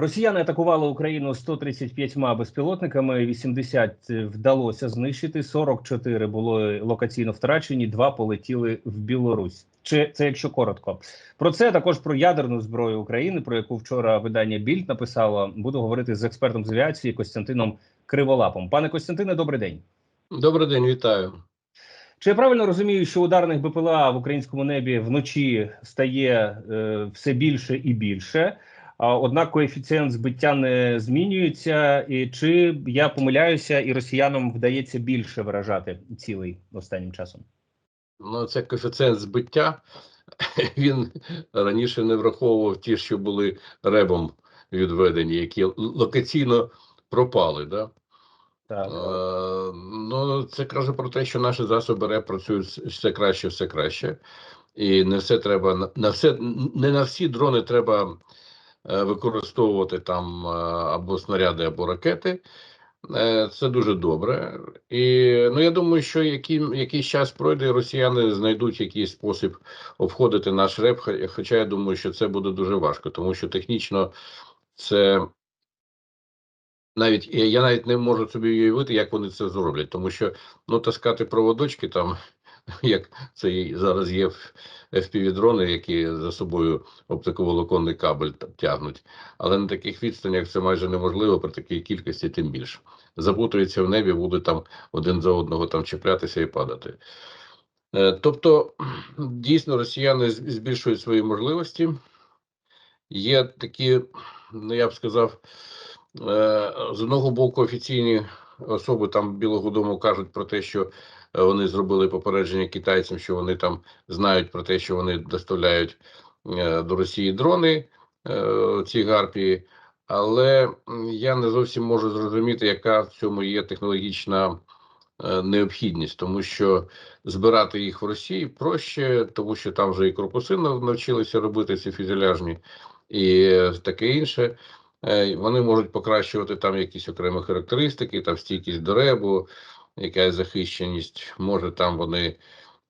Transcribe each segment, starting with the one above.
Росіяни атакували Україну 135 безпілотниками. 80 вдалося знищити. 44 були локаційно втрачені. Два полетіли в Білорусь. Чи це якщо коротко? Про це також про ядерну зброю України, про яку вчора видання Більд написало. Буду говорити з експертом з авіації Костянтином Криволапом. Пане Костянтине, добрий день. Добрий день, вітаю. Чи я правильно розумію, що ударних БПЛА в українському небі вночі стає е, все більше і більше? А однак коефіцієнт збиття не змінюється, і чи я помиляюся, і росіянам вдається більше виражати цілий останнім часом? Ну, це коефіцієнт збиття. Він раніше не враховував ті, що були ребом відведені, які локаційно пропали. Да? Так. Е, ну, це каже про те, що наші засоби РЕП працюють все краще, все краще, і не все треба на все, не на всі дрони треба використовувати там е, або снаряди, або ракети. Е, Це дуже добре, і ну я думаю, що який, якийсь час пройде, росіяни знайдуть якийсь спосіб обходити наш реп. Хоча я думаю, що це буде дуже важко, тому що технічно це навіть я навіть не можу собі уявити, як вони це зроблять, тому що ну таскати проводочки там, як це зараз є FPV-дрони, які за собою оптиковолоконний кабель тягнуть, але на таких відстанях це майже неможливо при такій кількості, тим більше запутуються в небі, будуть там один за одного там чіплятися і падати. Е, тобто дійсно росіяни збільшують свої можливості. Є такі, ну я б сказав. Е, з одного боку, офіційні особи там Білого Дому кажуть про те, що вони зробили попередження китайцям, що вони там знають про те, що вони доставляють е, до Росії дрони ці гарпії, але я не зовсім можу зрозуміти, яка в цьому є технологічна необхідність, тому що збирати їх в Росії проще, тому що там вже і корпуси навчилися робити ці фюзеляжні і таке інше. Е, вони можуть покращувати там якісь окремі характеристики, там стійкість до ребу, якась захищеність. Може там вони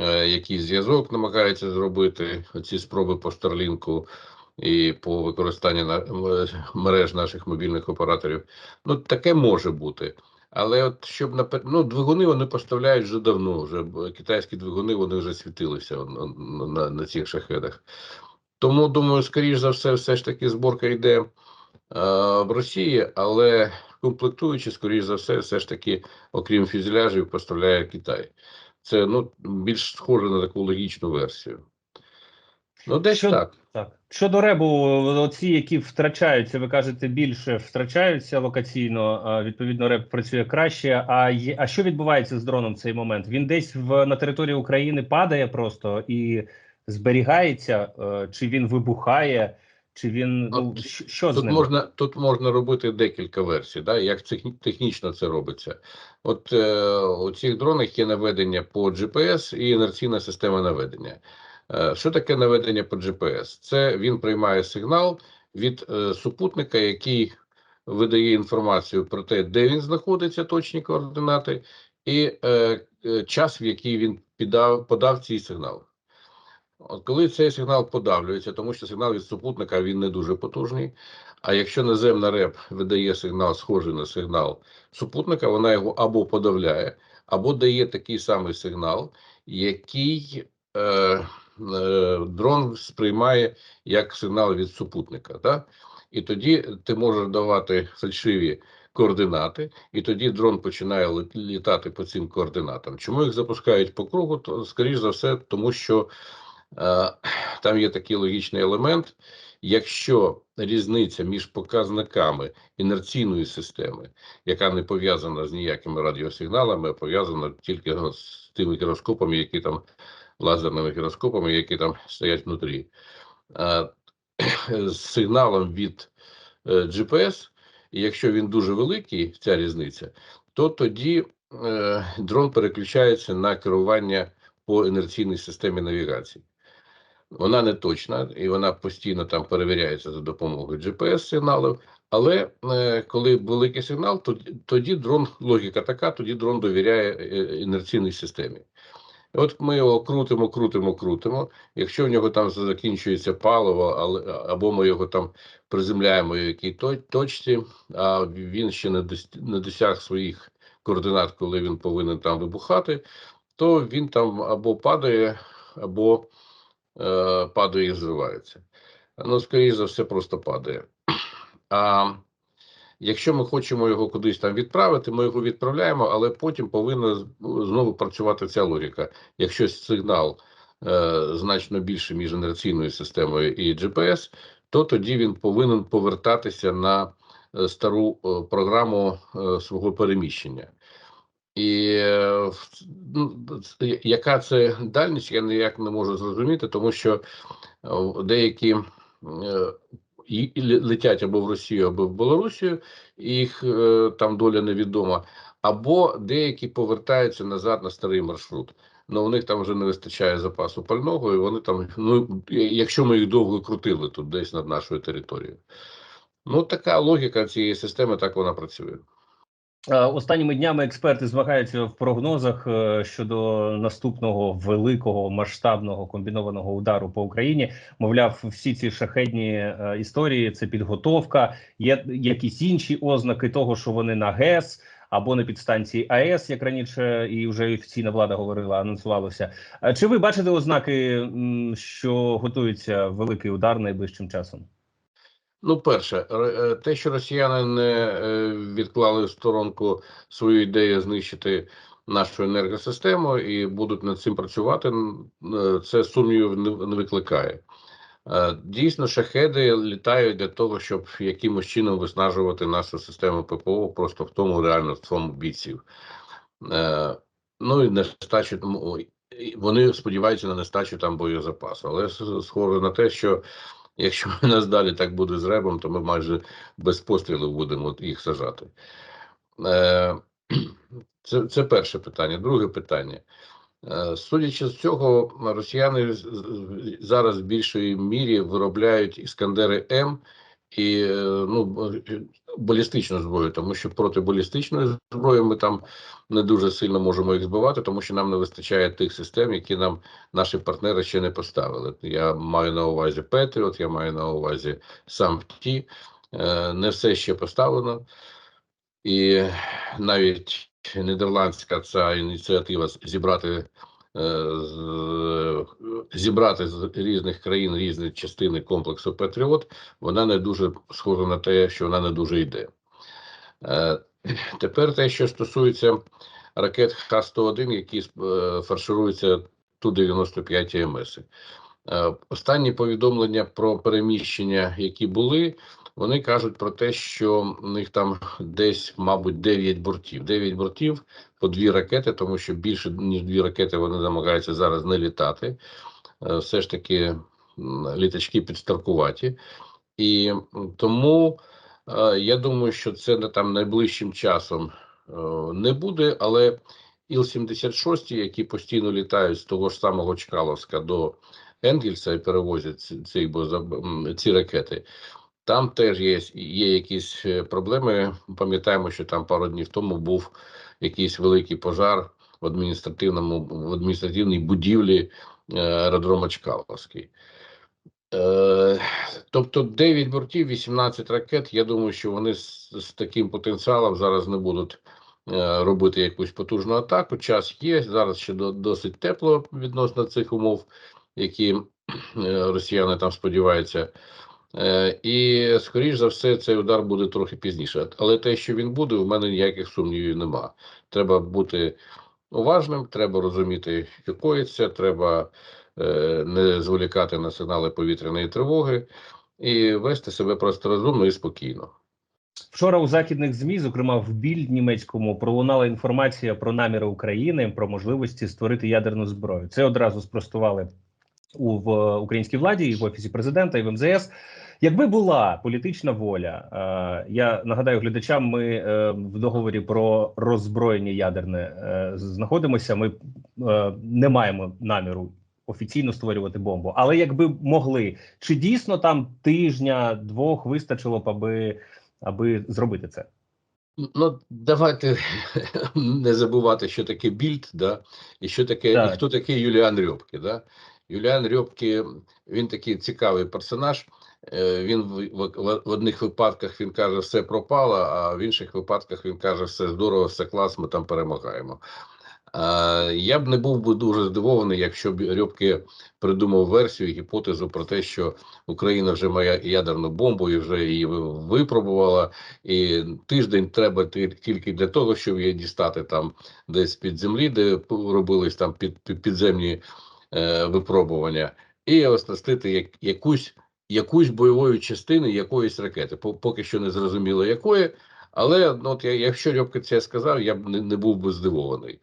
е, якийсь зв'язок намагаються зробити. Оці спроби по Старлінку і по використанню на мереж наших мобільних операторів. Ну таке може бути. Але от щоб на ну, двигуни вони поставляють вже давно. Вже китайські двигуни вони вже світилися на, на, на цих шахедах. Тому думаю, скоріш за все, все ж таки зборка йде. Е, в Росії, але комплектуючи, скоріш за все, все ж таки, окрім фюзеляжів, поставляє Китай. Це ну більш схоже на таку логічну версію. Ну, десь Що, так. так. Щодо ребу, оці, які втрачаються, ви кажете, більше втрачаються локаційно, відповідно, реб працює краще. А є, а що відбувається з дроном в цей момент? Він десь в на території України падає просто і зберігається, е, чи він вибухає? Чи він ну, що тут з ним? можна тут можна робити декілька версій, да, як технічно це робиться. От е, у цих дронах є наведення по GPS і інерційна система наведення. Е, Що таке наведення по GPS? Це він приймає сигнал від е, супутника, який видає інформацію про те, де він знаходиться, точні координати, і е, е час, в який він підав, подав цей сигнал. От коли цей сигнал подавлюється, тому що сигнал від супутника він не дуже потужний. А якщо наземна реп видає сигнал, схожий на сигнал супутника, вона його або подавляє, або дає такий самий сигнал, який е, е, дрон сприймає як сигнал від супутника. Да? І тоді ти можеш давати фальшиві координати, і тоді дрон починає літати по цим координатам. Чому їх запускають по кругу? То скоріш за все, тому що. Е, там є такий логічний елемент. Якщо різниця між показниками інерційної системи, яка не пов'язана з ніякими радіосигналами, а пов'язана тільки з тими гіроскопами, які там лазерними гіроскопами, які там стоять внутрі, е, з сигналом від е, GPS, і якщо він дуже великий, ця різниця, то тоді дрон переключається на керування по інерційній системі навігації. Вона не точна і вона постійно там перевіряється за допомогою GPS-сигналів. Але е, коли великий сигнал, тоді, тоді дрон, логіка така, тоді дрон довіряє е, інерційній системі. От ми його крутимо, крутимо, крутимо. Якщо в нього там закінчується паливо, або ми його там приземляємо в якій точці, а він ще не дос- не досяг своїх координат, коли він повинен там вибухати, то він там або падає, або падає і зривається. Ну, скоріше за все, просто падає. А якщо ми хочемо його кудись там відправити, ми його відправляємо, але потім повинна знову працювати ця логіка. Якщо сигнал е, значно більше між інерційною системою і GPS, то тоді він повинен повертатися на е, стару е, програму е, свого переміщення. І е, ну, яка це дальність, я ніяк не можу зрозуміти, тому що деякі е, летять або в Росію, або в Білорусію, їх е, там доля невідома, або деякі повертаються назад на старий маршрут. Ну, у них там вже не вистачає запасу пального, і вони там, ну, якщо ми їх довго крутили тут десь над нашою територією. Ну, така логіка цієї системи, так вона працює. Е, Останніми днями експерти змагаються в прогнозах е, щодо наступного великого масштабного комбінованого удару по Україні. Мовляв, всі ці шахедні е, історії це підготовка. Є якісь інші ознаки того, що вони на ГЕС або на підстанції АЕС, як раніше, і вже офіційна влада говорила, анонсувалося. Чи ви бачите ознаки, що готується великий удар найближчим часом? Ну, перше, е, те, що росіяни не е, відклали в сторонку свою ідею знищити нашу енергосистему і будуть над цим працювати, е, це сумнівів не викликає. Дійсно, шахеди літають для того, щоб якимось чином виснажувати нашу систему ППО просто в тому реально в тому бійців. Ну і нестачу вони сподіваються на нестачу там боєзапасу, але схоже на те, що Якщо у нас далі так буде з ребом, то ми майже без пострілів будемо їх сажати. Е, Це, це перше питання. Друге питання. Е, Судячи з цього, росіяни зараз в більшій мірі виробляють іскандери М і е, ну, балістичну зброю, тому що проти балістичної зброї ми там не дуже сильно можемо їх збивати, тому що нам не вистачає тих систем, які нам наші партнери ще не поставили. Я маю на увазі Петріот, я маю на увазі сам ті. Не все ще поставлено, і навіть нідерландська ця ініціатива зібрати. Е, Зібрати з різних країн різні частини комплексу Патріот, вона не дуже схожа на те, що вона не дуже йде. Е, Тепер те, що стосується ракет Х-101, які е, фаршируються Ту-95 МС. Останні повідомлення про переміщення, які були, вони кажуть про те, що у них там десь, мабуть, 9 бортів. 9 бортів по дві ракети, тому що більше ніж дві ракети вони намагаються зараз не літати. Е, Все ж таки літачки підстаркуваті. І тому е, я думаю, що це там найближчим часом е, не буде, але Іл-76, які постійно літають з того ж самого Чкаловська до Енгельса і перевозять ці, ці, ці ракети. Там теж є, є якісь е, проблеми. Пам'ятаємо, що там пару днів тому був якийсь великий пожар в адміністративному в адміністративній будівлі е, аеродрома Чкаловський. Е, тобто 9 бортів, 18 ракет. Я думаю, що вони з, з таким потенціалом зараз не будуть е, робити якусь потужну атаку. Час є. Зараз ще до, досить тепло відносно цих умов, які е, росіяни там сподіваються. Е, і, скоріш за все, цей удар буде трохи пізніше. Але те, що він буде, у мене ніяких сумнівів нема. Треба бути уважним, треба розуміти, що коїться, треба е, не зволікати на сигнали повітряної тривоги і вести себе просто розумно і спокійно. Вчора у західних змі, зокрема в біль німецькому, пролунала інформація про наміри України про можливості створити ядерну зброю. Це одразу спростували у в українській владі і в офісі президента і в МЗС. Якби була політична воля, е, я нагадаю глядачам, ми е, в договорі про роззброєння ядерне е, знаходимося. Ми е, не маємо наміру офіційно створювати бомбу, але якби могли, чи дійсно там тижня двох вистачило б, аби аби зробити це? Ну, давайте не забувати, що таке більд, да? і що таке, Так. і хто такий Юліан Рьопке. Да? Юліан Рьопке, він такий цікавий персонаж. Е, Він в, одних випадках він каже, все пропало, а в інших випадках він каже, все здорово, все клас, ми там перемагаємо. Е, Я б не був би дуже здивований, якщо б Рьопке придумав версію, гіпотезу про те, що Україна вже має ядерну бомбу і вже її випробувала, і тиждень треба тільки для того, щоб її дістати там десь під землі, де робились там під підземні е, випробування, і оснастити як, якусь, якусь бойовою частиною якоїсь ракети. По- Поки що не зрозуміло якої, але ну, от я, якщо Рьопка це сказав, я б не, не був би здивований.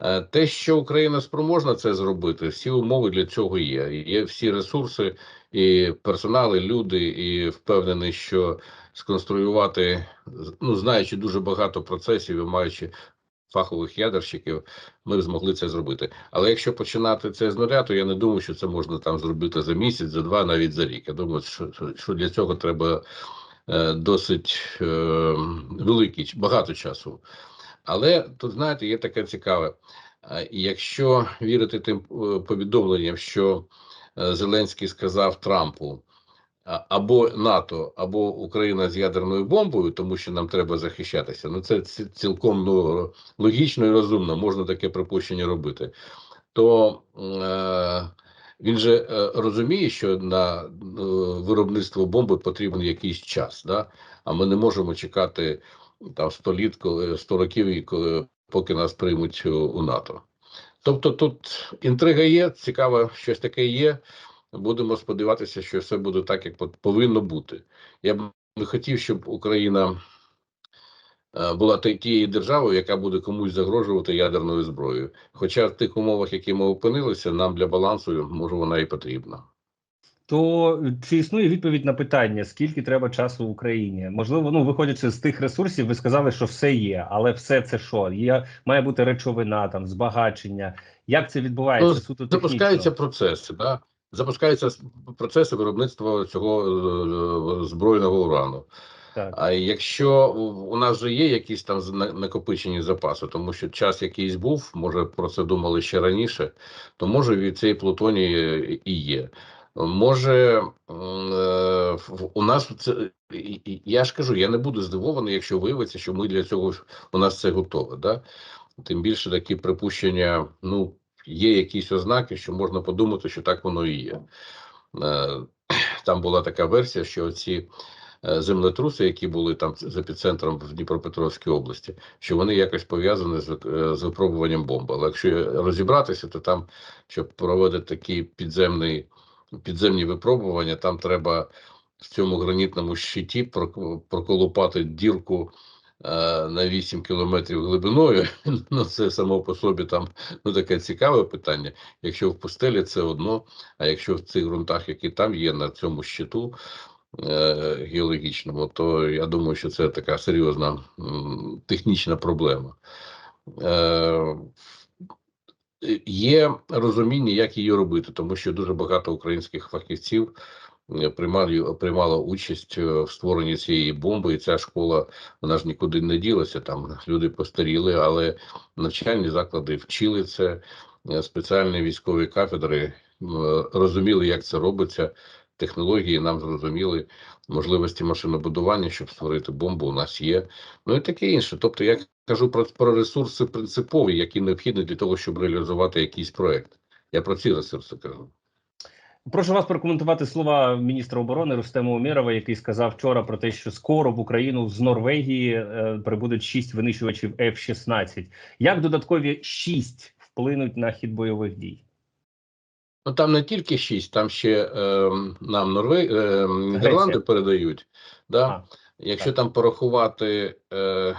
Е, Те, що Україна спроможна це зробити, всі умови для цього є. Є всі ресурси, і персонали, люди, і впевнений, що сконструювати, ну знаючи дуже багато процесів і маючи фахових ядерщиків, ми б змогли це зробити. Але якщо починати це з нуля, то я не думаю, що це можна там зробити за місяць, за два, навіть за рік. Я думаю, що, що- для цього треба е, досить е, великий багато часу. Але тут, знаєте, є таке цікаве. Якщо вірити тим е, повідомленням, що Зеленський сказав Трампу або НАТО, або Україна з ядерною бомбою, тому що нам треба захищатися. Ну це цілком ну, логічно і розумно, можна таке припущення робити. То е, він же е, розуміє, що на е, виробництво бомби потрібен якийсь час, да? а ми не можемо чекати там 100 літ, коли 100 років, і коли, поки нас приймуть у, у НАТО. Тобто тут інтрига є, цікаво, щось таке є. Будемо сподіватися, що все буде так, як повинно бути. Я б не хотів, щоб Україна е, була тією державою, яка буде комусь загрожувати ядерною зброєю. Хоча в тих умовах, які ми опинилися, нам для балансу може вона і потрібна. То чи існує відповідь на питання, скільки треба часу Україні? Можливо, ну виходячи з тих ресурсів, ви сказали, що все є, але все це що? Є має бути речовина, там збагачення. Як це відбувається? Ну, Суто Запускаються технічно? процеси, да? Запускаються процеси виробництва цього е, збройного урану. Так. А якщо у- нас вже є якісь там накопичені запаси, тому що час якийсь був, може про це думали ще раніше, то може від цієї плутонії і є. Може, е, у нас це я ж кажу, я не буду здивований, якщо виявиться, що ми для цього у нас це готове. Да? Тим більше такі припущення, ну, є якісь ознаки, що можна подумати, що так воно і є. Е, Там була така версія, що ці е, землетруси, які були там з епіцентром в Дніпропетровській області, що вони якось пов'язані з, е, з випробуванням бомби. Але якщо розібратися, то там, щоб проводити такі підземні, підземні випробування, там треба в цьому гранітному щиті прок- проколупати дірку на 8 кілометрів глибиною. Ну, це само по собі там ну, таке цікаве питання. Якщо в пустелі це одно, а якщо в цих ґрунтах, які там є на цьому щиту е, геологічному, то я думаю, що це така серйозна технічна проблема. Е, Є розуміння, як її робити, тому що дуже багато українських фахівців е, приймали, приймало участь е, в створенні цієї бомби, і ця школа вона ж нікуди не ділася. Там люди постаріли, але навчальні заклади вчили це, е, спеціальні військові кафедри е, розуміли, як це робиться. Технології нам зрозуміли, можливості машинобудування, щоб створити бомбу, у нас є. Ну і таке інше. Тобто, я кажу про, про ресурси принципові, які необхідні для того, щоб реалізувати якийсь проект. Я про ці ресурси кажу. Прошу вас прокоментувати слова міністра оборони Рустема Умєрова, який сказав вчора про те, що скоро в Україну з Норвегії е, прибудуть шість винищувачів F-16. Як додаткові шість вплинуть на хід бойових дій? Ну там не тільки шість, там ще е, нам Норве... е, Нідерланди передають. Да? А, Якщо так. там порахувати е,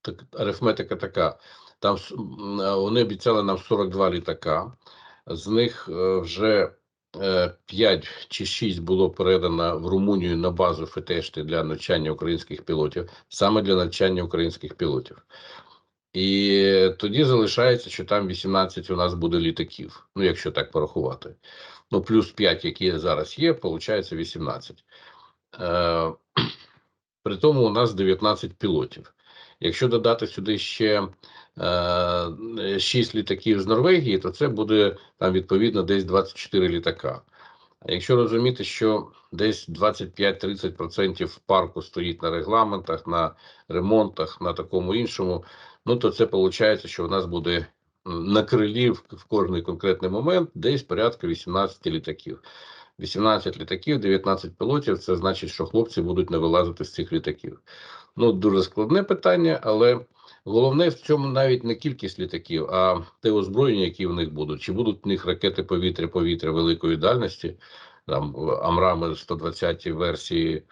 так, арифметика така, там е, вони обіцяли нам 42 літака, з них е, вже 5 чи 6 було передано в Румунію на базу ФТШТ для навчання українських пілотів, саме для навчання українських пілотів. І тоді залишається, що там 18 у нас буде літаків, ну якщо так порахувати. Ну, плюс 5, які зараз є, виходить 18. Е, При тому у нас 19 пілотів. Якщо додати сюди ще е, 6 літаків з Норвегії, то це буде там відповідно десь 24 літака. А якщо розуміти, що десь 25-30% парку стоїть на регламентах, на ремонтах, на такому іншому, ну то це виходить, що в нас буде на крилі в, в кожний конкретний момент десь порядка 18 літаків. 18 літаків, 19 пілотів. Це значить, що хлопці будуть не вилазити з цих літаків. Ну, дуже складне питання, але головне в цьому навіть не кількість літаків, а те озброєння, які в них будуть. Чи будуть в них ракети повітря-повітря великої дальності, там Амрами 120 версії.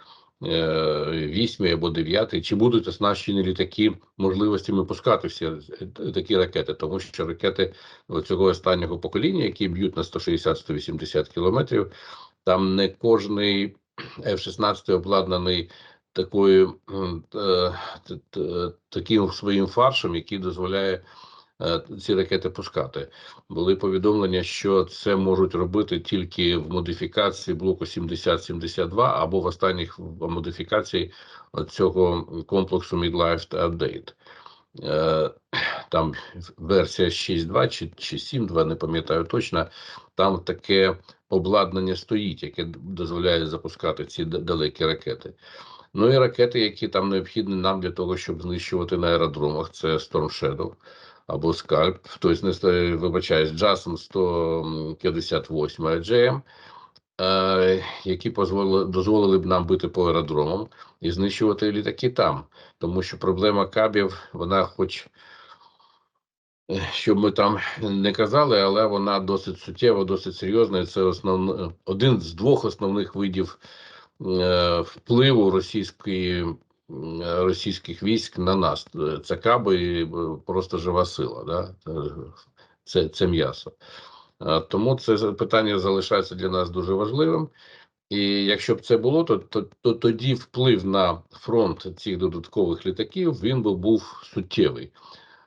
8 або 9, чи будуть оснащені літаки можливостями пускати всі е, такі ракети, тому що ракети цього останнього покоління, які б'ють на 160-180 кілометрів, там не кожний F-16 обладнаний такою е, таким своїм фаршем, який дозволяє е, ці ракети пускати. Були повідомлення, що це можуть робити тільки в модифікації блоку 70-72 або в останніх в модифікації цього комплексу Midlife Update. Е, Там версія 6.2 чи, чи 7.2, не пам'ятаю точно. Там таке обладнання стоїть, яке дозволяє запускати ці далекі ракети. Ну і ракети, які там необхідні нам для того, щоб знищувати на аеродромах, це Storm Shadow або Скальп, тобто, не вибачаюсь, JASM 158 GM, е, які позволили, дозволили б нам бити по аеродромам і знищувати літаки там. Тому що проблема кабів, вона хоч е, щоб ми там не казали, але вона досить суттєва, досить серйозна. І це основно один з двох основних видів впливу російської російських військ на нас. Е, Це каби е, просто жива сила. Да? Е, Це, це м'ясо. Е, Тому це питання залишається для нас дуже важливим. І якщо б це було, то, то, то тоді вплив на фронт цих додаткових літаків він би був суттєвий.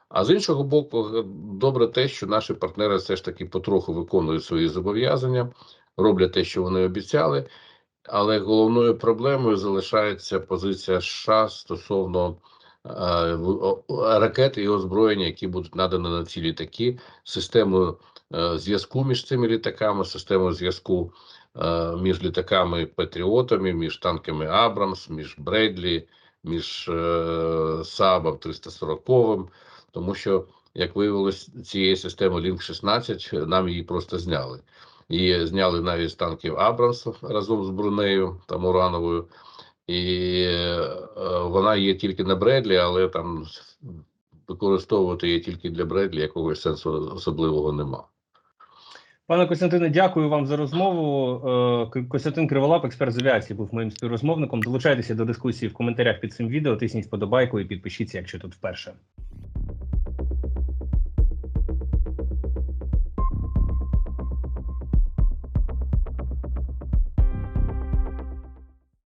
А з іншого боку, е, добре те, що наші партнери все ж таки потроху виконують свої зобов'язання, роблять те, що вони обіцяли. Але головною проблемою залишається позиція США стосовно е, ракет і озброєння, які будуть надані на ці літаки, систему е, зв'язку між цими літаками, систему зв'язку е, між літаками Патріотами, між танками Абрамс, між Бредлі, між е, Сабом 340 тому що, як виявилось, цієї системи Link 16 нам її просто зняли. Її зняли навіть з танків Абрамс разом з Брунею там Урановою, і е, вона є тільки на Бредлі, але там використовувати її тільки для Бредлі якогось сенсу особливого нема. Пане Костянтине, дякую вам за розмову. Е, Костянтин Криволап, експерт з авіації, був моїм співрозмовником. Долучайтеся до дискусії в коментарях під цим відео. Тисніть вподобайку і підпишіться, якщо тут вперше.